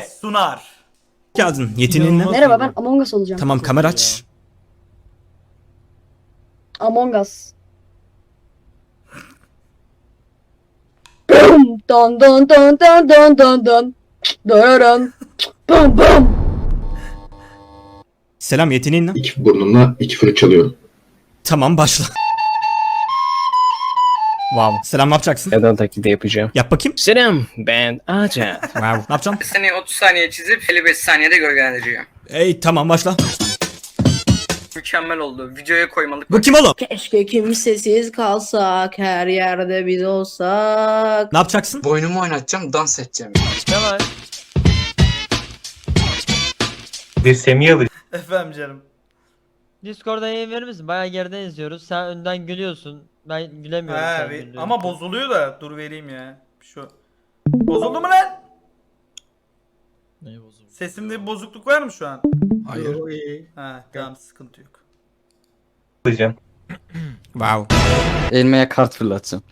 sunar. Geldin. Yeteneğin ne? Merhaba ben Among Us olacağım. Tamam kamera aç. Among Us. Bum, Don don don don don don don. Dararan. Bum bum. Selam yeteneğin ne? İki burnumla iki flüt çalıyorum. Tamam başla. Wow. Selam ne yapacaksın? Neden taklidi yapacağım? Yap bakayım. Selam ben Acan. Wow. Ne yapacaksın? Seni 30 saniye çizip 55 saniyede gölgelendiriyor. Ey tamam başla. Mükemmel oldu. Videoya koymalık. Bu kim oğlum? Keşke kimsesiz kalsak, her yerde biz olsak. Ne yapacaksın? Boynumu oynatacağım, dans edeceğim. Bir Semih alır. Efendim canım. Discord'a yayın verir misin? Bayağı geriden izliyoruz. Sen önden gülüyorsun. Ben gülemiyorum. He, güldüğün ama için. bozuluyor da dur vereyim ya. Şu. Bozuldu mu lan? Sesimde bir bozukluk var mı şu an? Hayır. Ha tamam sıkıntı yok. alacağım. Wow. Elmeye kart fırlatacağım.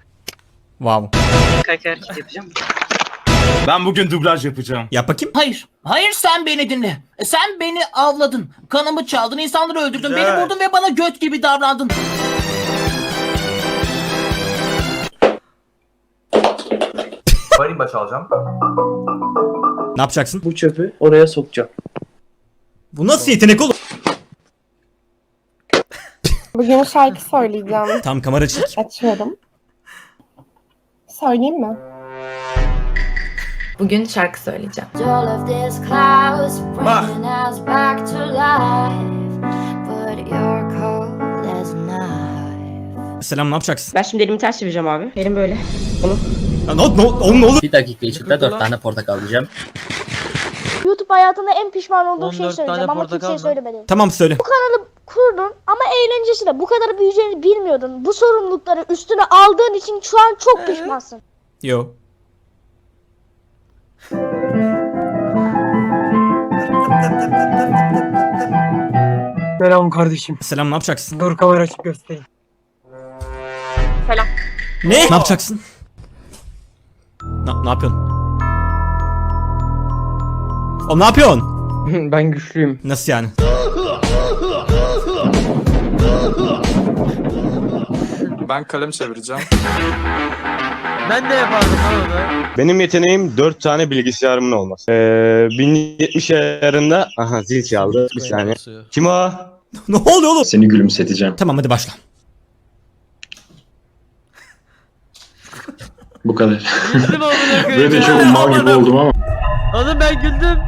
Wow. Kaç hareket yapacağım. Ben bugün dublaj yapacağım. Yap bakayım. Hayır, hayır sen beni dinle. Sen beni avladın, kanımı çaldın, insanları öldürdün, Güzel. beni vurdun ve bana göt gibi davrandın. Marimba çalacağım. Ne yapacaksın? Bu çöpü oraya sokacağım. Bu nasıl yetenek oğlum? Bugün şarkı söyleyeceğim. Tam kamera çek. Açıyorum. Söyleyeyim mi? Bugün şarkı söyleyeceğim. Bak. Selam ne yapacaksın? Ben şimdi elimi ters çevireceğim abi. Elim böyle. Ya, ne, ne, oğlum ne olur? Bir dakika içinde dört tane portakal alacağım. YouTube hayatında en pişman olduğum şeyi 14 tane söyleyeceğim ama portakal kimseye mı? söylemedim. Tamam söyle. Kurdun ama eğlencesi de bu kadar büyüyeceğini bilmiyordun. Bu sorumlulukları üstüne aldığın için şu an çok pişmansın. Yo. Selam kardeşim. Selam ne yapacaksın? Dur kamera açıp göstereyim. Ne? Ne yapacaksın? Ne, ne yapıyorsun? O ne yapıyorsun? ben güçlüyüm. Nasıl yani? Ben kalem çevireceğim. Ben de yapardım lan onu. Benim yeteneğim 4 tane bilgisayarımın olması. Ee, 1070 ayarında... Aha zil çaldı. Bir saniye. Kim o? ne oluyor oğlum? Seni gülümseteceğim. Tamam hadi başla. Bu kadar. Güldüm amına koyayım. Böyle ya. çok mal gibi oldum ama. Oğlum ben güldüm.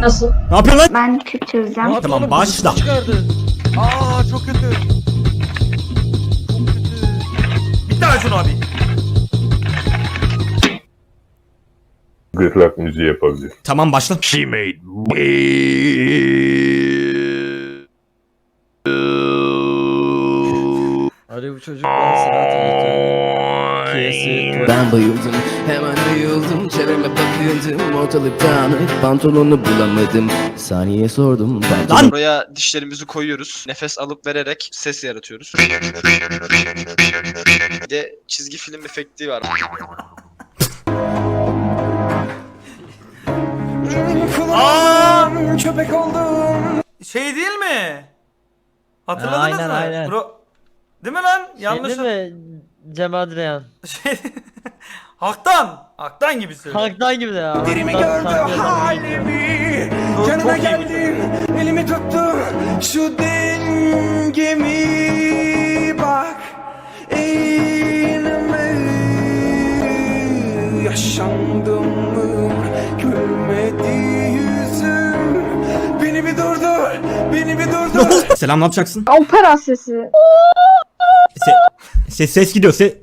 Nasıl? Ne yapıyorsun lan? Ben küp çözeceğim. Tamam başla. Çıkardın. Aa çok kötü. Çok kötü. Bir daha şunu abi. Gırlak müziği yapabilir. Tamam başla. She made Hadi bu çocuk bana silah Ben bayıldım, hemen ayıldım Çevreme bakıyordum, ortalık dağınık Pantolonu bulamadım, saniye sordum Lan! Buraya dişlerimizi koyuyoruz. Nefes alıp vererek ses yaratıyoruz. Bir de çizgi film efekti var. Aa! Köpek oldum. Şey değil mi? Hatırladınız Aynen, mı? aynen. Bro... Değil mi lan? Yanlış. Yanlış mi? Cem Adrian. Şey... Haktan. Haktan gibi söyle. Halktan gibi de ya. Derimi Halktan gördü halimi. Canına geldim. Elimi tuttu, şu dengemi bak. Eğilme, yaşandım mı? Gülmedi yüzüm. Beni bir durdur, beni bir durdur. Selam ne yapacaksın? Opera sesi. Se ses, ses gidiyor. Se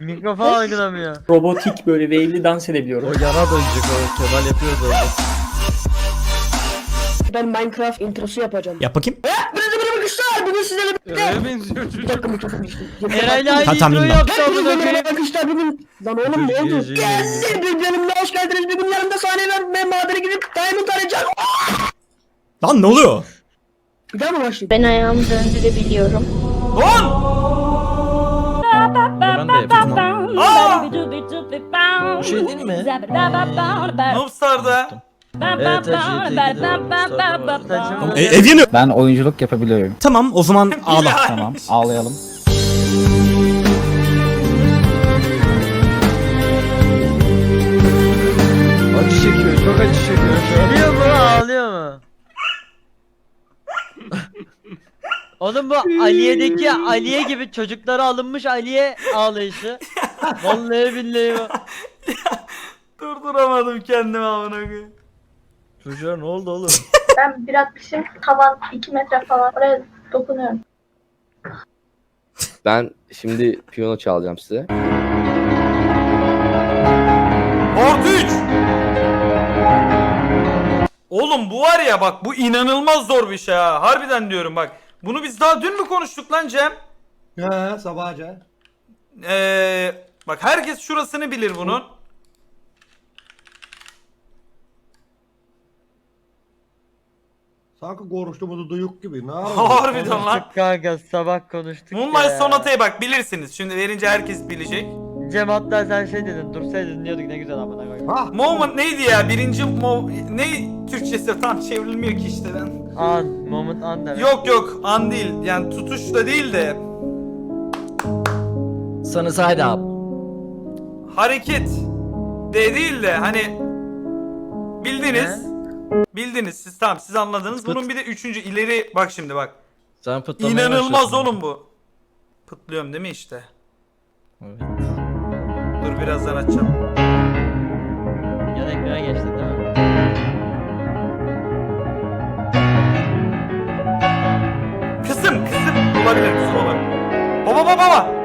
Mikrofon algılamıyor. Robotik böyle wave'li dans edebiliyorum. O yana dönecek o. Kemal yapıyordu orada. Ben Minecraft introsu yapacağım. yap bakayım. Arkadaşlar bugün sizlerle Öyle benziyor bir dakika mikrofon düştü. Eray'la aynı Ha, tamam, introyu bilmem. yaptı amına koyayım. Arkadaşlar bugün Lan oğlum ne oldu? Gelsin birbirine hoş geldiniz. Bir gün yanımda sahne ver ve madene gidip Diamond arayacağım. Lan ne oluyor? Bir daha mı başlayayım? Ben ayağımı döndürebiliyorum. Lan! Ben de. Aa! Bu şey değil mi? Noobstar'da. Evet, E, ev yanıyor. Ben oyunculuk yapabiliyorum. Tamam o zaman ağla. Tamam ağlayalım. Acı çekiyor, çok acı çekiyor. Ağlıyor mu, ağlıyor mu? Oğlum bu Aliye'deki Aliye gibi çocuklara alınmış Aliye ağlayışı. Vallahi billahi bu. Durduramadım kendimi amına koyayım. Çocuğa ne oldu oğlum? Ben bir atmışım. Tavan 2 metre falan. Oraya dokunuyorum. Ben şimdi piyano çalacağım size. Part 3. Oğlum bu var ya bak bu inanılmaz zor bir şey ha. Harbiden diyorum bak. Bunu biz daha dün mü konuştuk lan Cem? He sabahca. Ee, bak herkes şurasını bilir bunun. Sanki konuştuğumuzu duyuk gibi. Ne Harbiden lan. Konuştuk kanka sabah konuştuk Moonlight ya. Sonata'ya bak bilirsiniz. Şimdi verince herkes bilecek. Cem hatta sen şey dedin dursaydın dinliyorduk ne güzel amına koyayım. Ha? Moment neydi ya? Birinci mo ne Türkçesi tam çevrilmiyor ki işte ben. An, moment an demek. Yok yok an değil. Yani tutuş da değil de Sana side up. hareket de değil de hani bildiniz. Bildiniz siz tamam siz anladınız. Bunun bir de üçüncü ileri bak şimdi bak. Sen İnanılmaz oğlum bu. Pıtlıyorum değil mi işte? Evet. Dur birazdan açacağım. Yan ekrana geçti değil mi? Kısım kısım olabilir olabilir. Baba baba baba.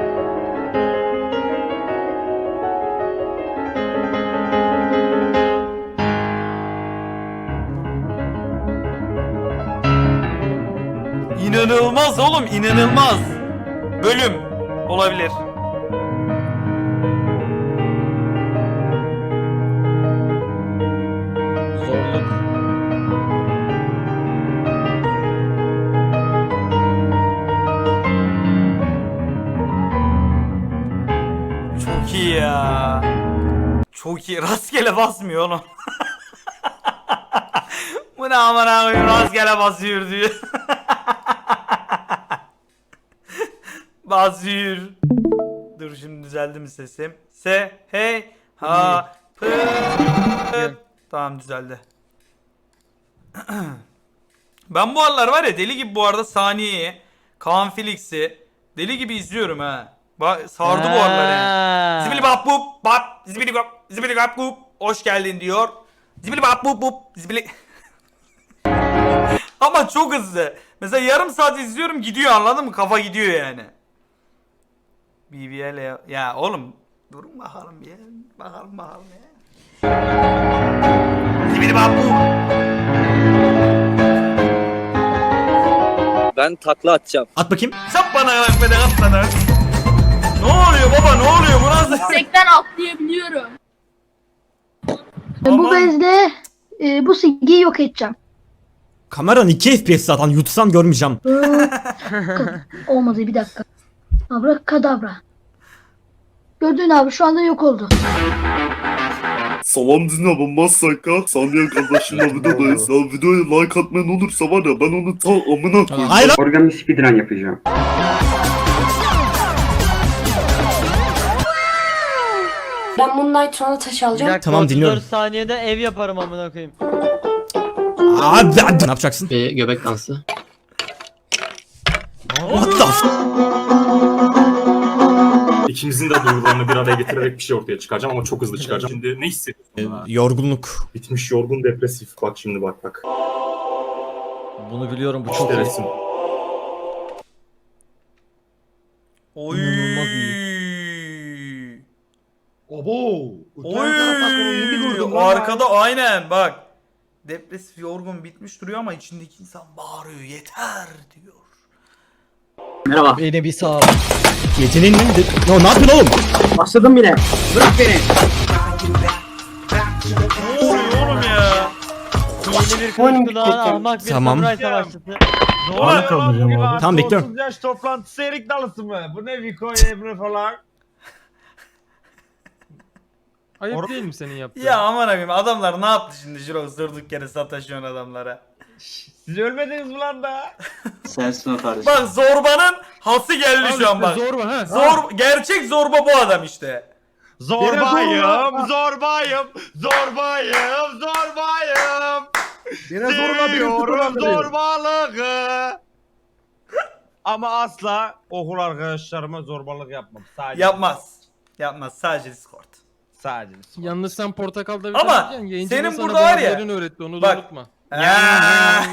İnanılmaz oğlum inanılmaz. Bölüm olabilir. Çok iyi ya. Çok iyi. Rastgele basmıyor oğlum. Bu ne aman abi rastgele basıyor diyor. basıyor. Dur şimdi düzeldi mi sesim? Se, hey, ha, pı. Tamam düzeldi. ben bu aralar var ya deli gibi bu arada Saniye'yi, Kaan Felix'i deli gibi izliyorum ha. Ba sardı bu aralar yani. Zibili bap bup bap zibili bap zibili bap bup hoş geldin diyor. Zibili bap bup bup zibili Ama çok hızlı. Mesela yarım saat izliyorum gidiyor anladın mı? Kafa gidiyor yani. BBL ya. Ya oğlum durun bakalım ya. Bakalım bakalım ya. Zibili bap bup. Ben takla atacağım. At bakayım. Sap bana bak bana at bana. Ne oluyor baba ne oluyor bu nasıl? Yüksekten atlayabiliyorum. Aman. Bu bezle e, bu silgiyi yok edeceğim. Kameran 2 FPS zaten yutsam görmeyeceğim. Olmadı bir dakika. Abra kadabra. Gördün abi şu anda yok oldu. Salam dinle ben Saka. Saniye kardeşimle videodayız. Ya videoya like atmayan olursa var ya ben onu ta amına koyayım. Hayır lan. Speedrun yapacağım. Ben Moonlight sonra taş Bir dakika, Tamam, 34 dinliyorum. saniyede ev yaparım amına koyayım. Abi hadi. Ne yapacaksın? Bir göbek dansı. What the f- İkimizin de duygularını bir araya getirerek bir şey ortaya çıkaracağım ama çok hızlı çıkaracağım. Şimdi ne hissediyorsun? Yorgunluk. Bitmiş yorgun depresif. Bak şimdi bak bak. Bunu biliyorum bu İşte resim. Oy. İnanılmaz Obo. Oy. Arkada aynen bak. Depresif yorgun bitmiş duruyor ama içindeki insan bağırıyor yeter diyor. Merhaba. Beni bir sağ Yeteneğin ne? De- No, ne yapıyorsun oğlum? Başladım bile. Bırak beni. Ne oluyor oğlum ya? Yeni bir bitti. almak bir Tamam. samuray savaşçısı. Ne oluyor? Tamam bekliyorum. yaş toplantısı erik dalısı mı? Bu ne Viko Emre falan? Ayıp değil mi senin yaptığın? Ya aman abim adamlar ne yaptı şimdi Jirox durduk yere sataşıyorsun adamlara. Siz ölmediniz mi lan daha? Sensin o kardeşim. Bak zorbanın hası geldi şu an bak. Zorba ha. Zor, gerçek zorba bu adam işte. Zorbayım, zorbayım, zorbayım, zorbayım. Yine zorla bir Seviyorum zorbalığı. Ama asla okul arkadaşlarıma zorbalık yapmam. Sadece Yapmaz. Yapmaz sadece Discord. Sadece. Yalnız sen portakalda Ama vitamin yiyeceksin, yayıncının senin burada var ya, bazılarını öğretti onu bak- da unutma. Aa,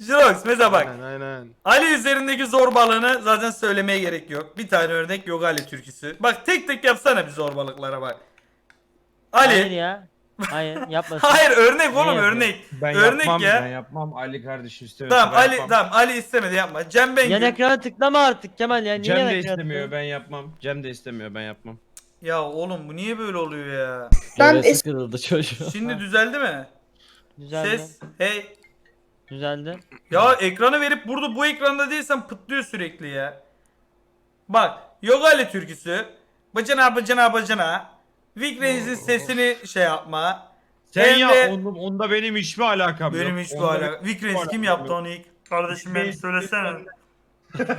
Jirox mesela bak. Aynen aynen. Ali üzerindeki zorbalığını zaten söylemeye gerek yok. Bir tane örnek yok Ali türküsü. Bak tek tek yapsana bir zorbalıklara bak. Hayır Ali. ya. Hayır yapmasın. Hayır örnek oğlum yapıyor? örnek. Ben Örnek yapmam, ya. ben yapmam. Ali kardeşim istemiyor. Tamam Ali tamam Ali istemedi yapma. Cem Bengü. Yan ekrana tıklama artık Kemal ya. Niye Cem yan de ekrana istemiyor, tıklıyorsun? ben yapmam. Cem de istemiyor, ben yapmam. Ya oğlum bu niye böyle oluyor ya? Ben Göğesi kırıldı çocuğu. Şimdi düzeldi mi? Düzeldi. Ses. Hey. Düzeldi. Ya ekranı verip burada bu ekranda değilsen pıtlıyor sürekli ya. Bak Yogali türküsü. Bacana bacana bacana. Vic sesini şey yapma. Sen Hem ya, de- onda, onda benim hiçbir alakam yok. Benim hiç bu Onda alaka. Vic Reis kim yaptı onu ilk? Kardeşim benim söylesene.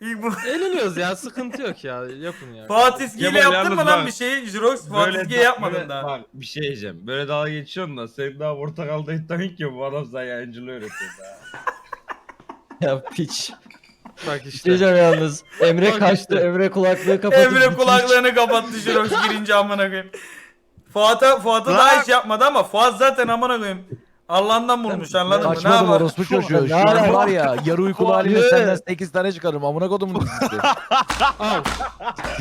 İlk bu. Eğleniyoruz ya sıkıntı yok ya yapın ya. Fatih Ski ile Kemal yaptın mı yalnız lan bak, bir şey? Jirox Fatih Ski'ye da- yapmadın daha. Bak bir şey diyeceğim. Böyle dalga geçiyorsun da sen daha portakalda iddian ki bu adam sana yayıncılığı öğretiyor daha. Ya piç. Bak işte. Diyeceğim yalnız. Emre Bak kaçtı. işte. Emre kulaklığı kapatıp Emre kulaklarını kapattı Jirox girince amına koyayım. Fuat'a Fuat'a daha hiç yapmadı ama Fuat zaten amına koyayım. Allah'tan bulmuş anladın mı? Ne Kaçmadım yapar? orospu çocuğu. Ne Şu an var ya yarı uykulu halimle Hayır. senden 8 tane çıkarım. Amına kodumun dizisi. Al.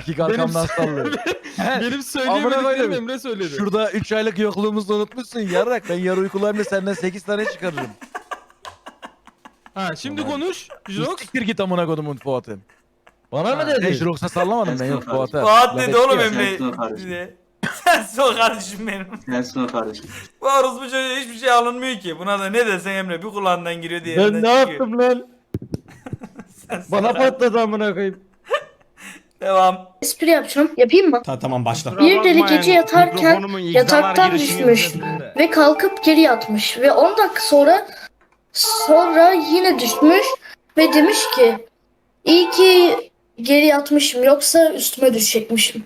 İki arkamdan sallıyor. Benim söyleyemediklerim. Emre söyledi. Şurada 3 aylık yokluğumuzu unutmuşsun yarrak. Ben yarı uykulu halimle senden 8 tane çıkarırım. Ha şimdi konuş. Jirox. Siktir git amına kodumun Fuat'ın. Bana mı dedin? Jirox'a sallamadım ben yok Fuat'a. Fuat dedi oğlum. Emre. sensin o kardeşim. Sensin o kardeşim benim. Sensin o kardeşim. Bu orospu çocuğa hiçbir şey alınmıyor ki. Buna da ne desen Emre bir kulağından giriyor diğerinden Ben ne yaptım lan? Bana o- patladı amına koyayım. Devam. espri yapacağım. Yapayım mı? Ta tamam başla. Bir deli gece yatarken yataktan düşmüş. ve kalkıp geri yatmış ve 10 dakika sonra sonra yine düşmüş ve demiş ki iyi ki geri yatmışım yoksa üstüme düşecekmişim.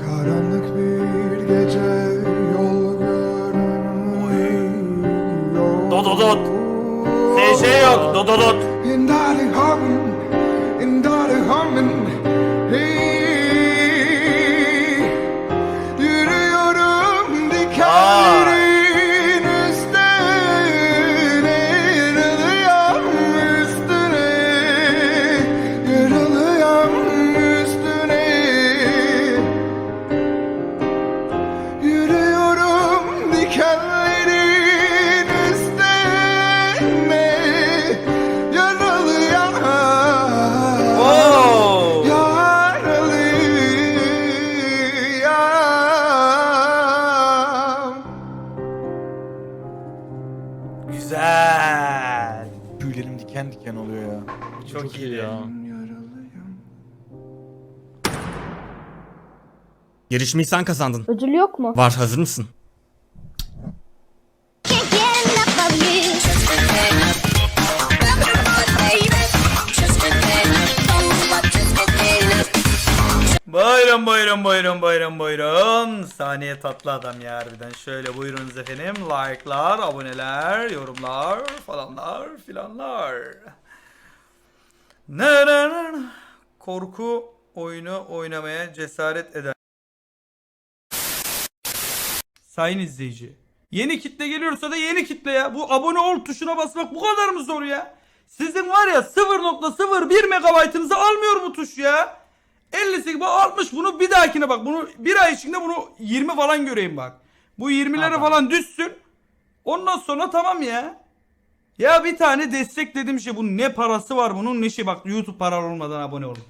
Karanlık bir gece yol görünmüyor. Dododot. SJ yok. Dododot. In darling humming, in darling humming. İyi ya. Yarışmayı sen kazandın. Ödül yok mu? Var hazır mısın? Buyurun buyurun buyurun buyurun buyurun. Saniye tatlı adam ya harbiden. Şöyle buyurunuz efendim. Like'lar, aboneler, yorumlar falanlar filanlar. Korku oyunu oynamaya cesaret eder. Sayın izleyici. Yeni kitle geliyorsa da yeni kitle ya. Bu abone ol tuşuna basmak bu kadar mı zor ya? Sizin var ya 0.01 megabaytınızı almıyor bu tuş ya. 58 bak 60 bunu bir dahakine bak. Bunu bir ay içinde bunu 20 falan göreyim bak. Bu 20'lere falan düşsün. Ondan sonra tamam ya. Ya bir tane destek dedim şey bunun ne parası var bunun ne şey bak YouTube paralı olmadan abone olun.